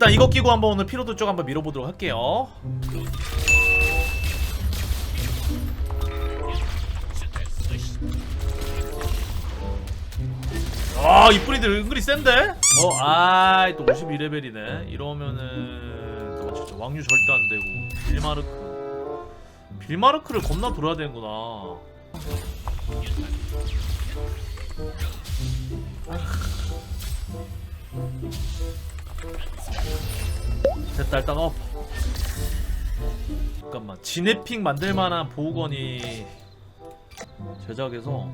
일단 이거 끼고 한번 오늘 피로도 쪽 한번 밀어보도록 할게요. 아 이쁜이들 은근히 센데? 어 아이 또 52레벨이네. 이러면은 또 진짜 왕류 절대 안 되고. 빌마르크. 빌마르크를 겁나 돌아야 되는구나 됐다 일단 업. 잠깐만 진해픽 만들만한 보호건이 제작에서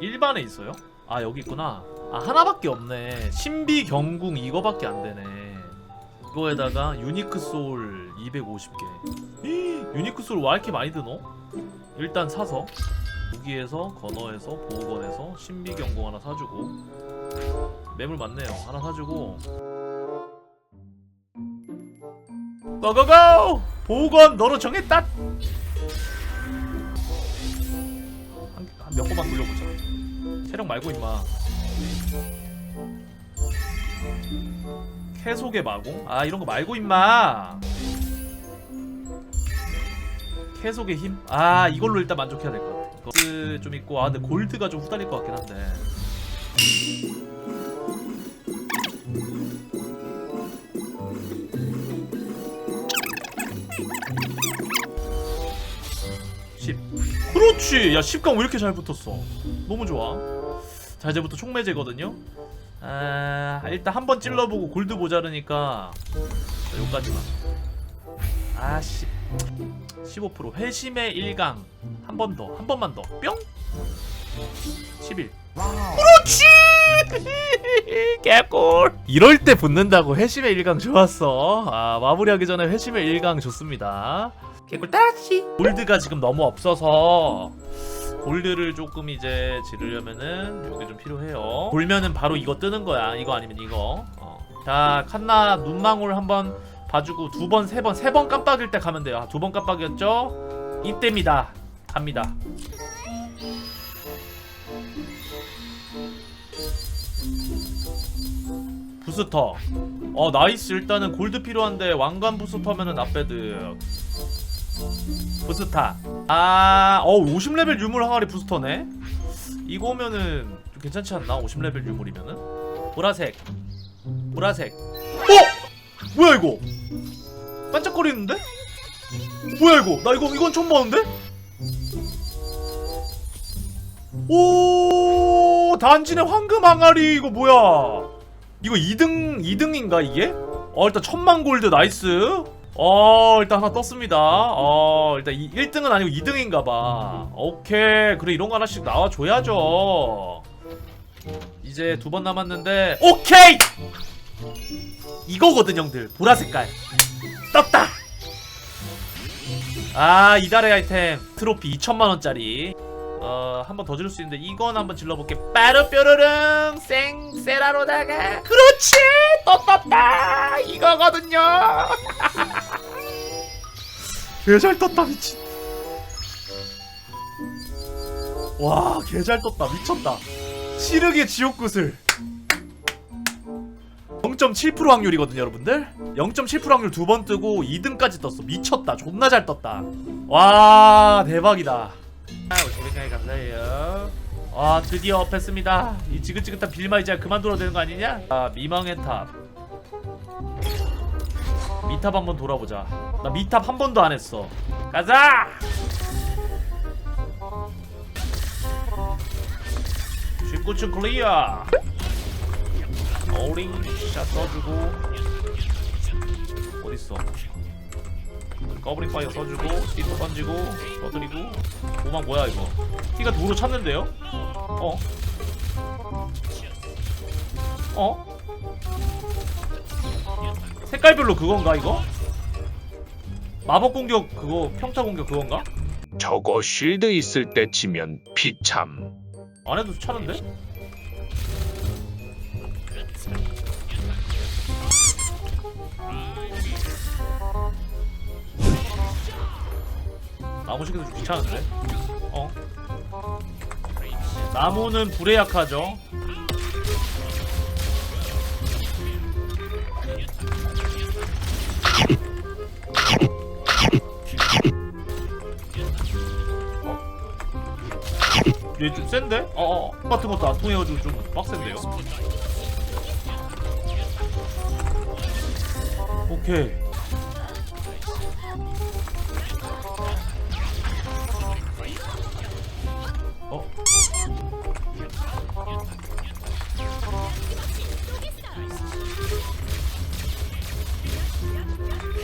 일반에 있어요? 아 여기 있구나. 아 하나밖에 없네. 신비 경궁 이거밖에 안 되네. 이거에다가 유니크 소울 250개. 유니크 소울 왜 이렇게 많이 드노? 일단 사서 무기에서 건어에서 보호건에서 신비 경궁 하나 사주고 매물 많네요 하나 사주고 고고고! 보건 너로 정했다! 한, 한몇 번만 돌려보자 체력 말고 임마 캐속의 마공? 아 이런 거 말고 임마 캐속의 힘? 아 이걸로 일단 만족해야 될 것 같아 골드 좀 있고 아 근데 골드가 좀 후달릴 것 같긴 한데 그렇지. 야 10강 왜 이렇게 잘 붙었어? 너무 좋아. 자 이제부터 총매제거든요. 아 일단 한 번 찔러보고 골드 모자르니까 자, 여기까지만. 아씨. 15% 회심의 1강 한 번 더, 한 번만 더. 뿅. 11. 그렇지. 개꿀. 이럴 때 붙는다고 회심의 1강 좋았어. 아 마무리하기 전에 회심의 1강 좋습니다. 개꿀 따라치. 골드가 지금 너무 없어서 골드를 조금 이제 지르려면은 요게 좀 필요해요. 돌면은 바로 이거 뜨는 거야. 이거 아니면 이거. 어. 자 칸나 눈망울 한번 봐주고 두 번, 세 번, 세 번 깜빡일 때 가면 돼요. 두번 깜빡이었죠? 이때입니다. 갑니다. 부스터. 어 나이스 일단은 골드 필요한데 왕관 부스터면은 나배드. 부스타. 아, 어 50레벨 유물 항아리 부스터네. 이거면은 좀 괜찮지 않나? 50레벨 유물이면은. 보라색. 보라색. 어? 뭐야 이거? 반짝거리는데? 뭐야 이거? 나 이거 이건 처음 봤는데? 오 단진의 황금 항아리 이거 뭐야? 이거 2등 2등인가 이게? 어 일단 천만 골드 나이스. 어 일단 하나 떴습니다. 어 일단 1등은 아니고 2등인가봐. 오케이 그래 이런 거 하나씩 나와줘야죠. 이제 두 번 남았는데 오케이 이거거든 형들 보라 색깔 떴다. 아 이달의 아이템 트로피 2천만 원짜리. 어, 한 번더 지를 수 있는데 이건 한번 질러볼게. 빠르뾰르릉 생 세라로다가 그렇지 또 떴다 이거거든요. 개잘 떴다 미친. 와 개잘 떴다 미쳤다. 시르게 지옥구슬. 0.7% 확률이거든요 여러분들 0.7% 확률 두 번 뜨고 2등까지 떴어 미쳤다 존나 잘 떴다 와 대박이다 아, 오시니까 감사해요. 아 드디어 업했습니다. 이 지긋지긋한 빌마 이제 그만 돌아도 되는 거 아니냐? 아 미망의 탑. 미탑 한번 돌아보자. 나 미탑 한 번도 안 했어. 가자. 쉽고층 클리어. 어링 샷 써주고 어딨어? 거브링 파이어 써주고 스티커 던지고 떠드리고 오만 뭐야 이거 티가 도로 찼는데요? 어? 어? 색깔별로 그건가 이거? 마법 공격 그거 평타 공격 그건가? 저거 쉴드 있을 때 치면 비참. 안 해도 차는데? 나무 시계도 좀 귀찮은데? 어? 나무는 불에 약하죠. 얘 좀 센데? 어어 같은 것도 안 통해가지고 좀 빡센데요? 오케이 어?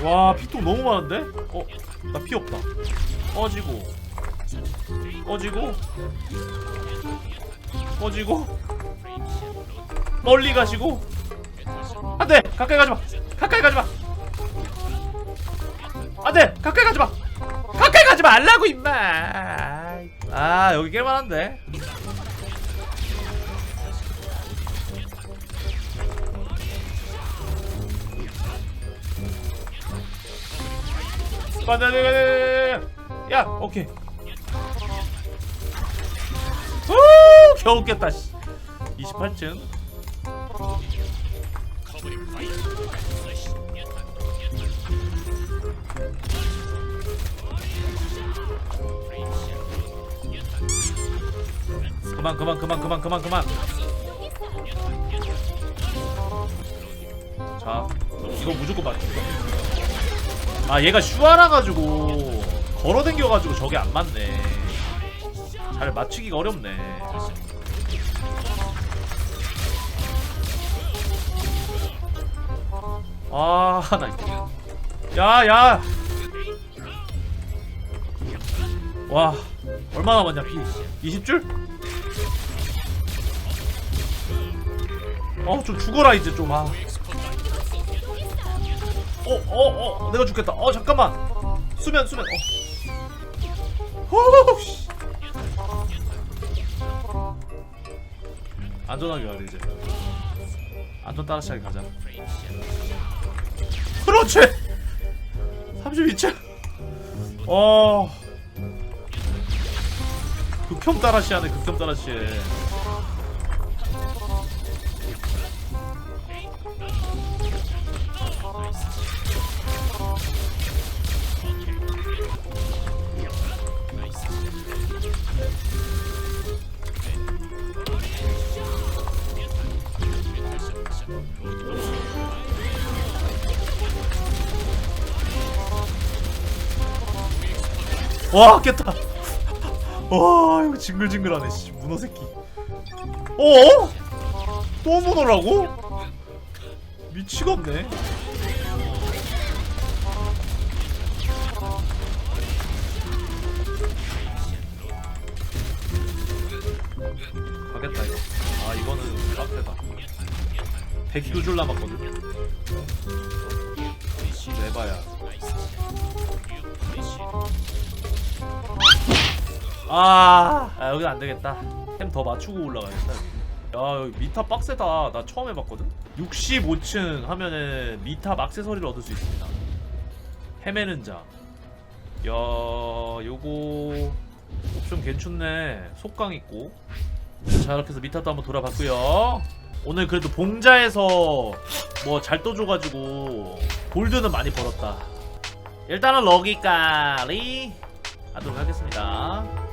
와 피통 너무 많은데? 어? 나 피 없다 꺼지고 꺼지고 꺼지고 멀리 가시고. 안돼! 가까이 가지마! 가까이 가지마! 안돼! 가까이 가지마! 가까이 가지 말라고 임마! 아 여기 깰만한데? 안돼 야 오케이 겨우 깼다 씨. 28층 그만 그만 그만 그만 그만 그만. 자 이거 무조건 맞춘다 아 얘가 슈아라 가지고 걸어댕겨 가지고 저게 안 맞네. 잘 맞추기가 어렵네 아나 야야! 와 얼마 남았냐 피 20줄? 어좀 죽어라 이제 좀 아. 어어 어 내가 죽겠다. 어 잠깐만. 수면 수면 어. 호우, 씨. 안전하게 가야 돼 이제. 안전 따라시하게 가자 그렇지. 32층. 어. 극혐 따라시 하네 극혐 따라시 와 깼다. 와 이거 징글징글하네 씨 문어 새끼. 어? 또 문어라고? 미치겠네. 가겠다 이거. 아 이거는 빡세다. 102줄 남았거든 내봐야 아, 아 여긴 안 되겠다. 템 더 맞추고 올라가야겠다. 여기. 야, 여기 미타 빡세다. 나 처음 해봤거든. 65층 하면은 미타 막세서리를 얻을 수 있습니다. 헤매는 자. 야, 요거 옵션 괜찮네. 속강 있고. 자, 이렇게 해서 미타도 한번 돌아봤고요. 오늘 그래도 봉자에서 뭐 잘 떠줘가지고 골드는 많이 벌었다. 일단은 러기까리 하도록 하겠습니다.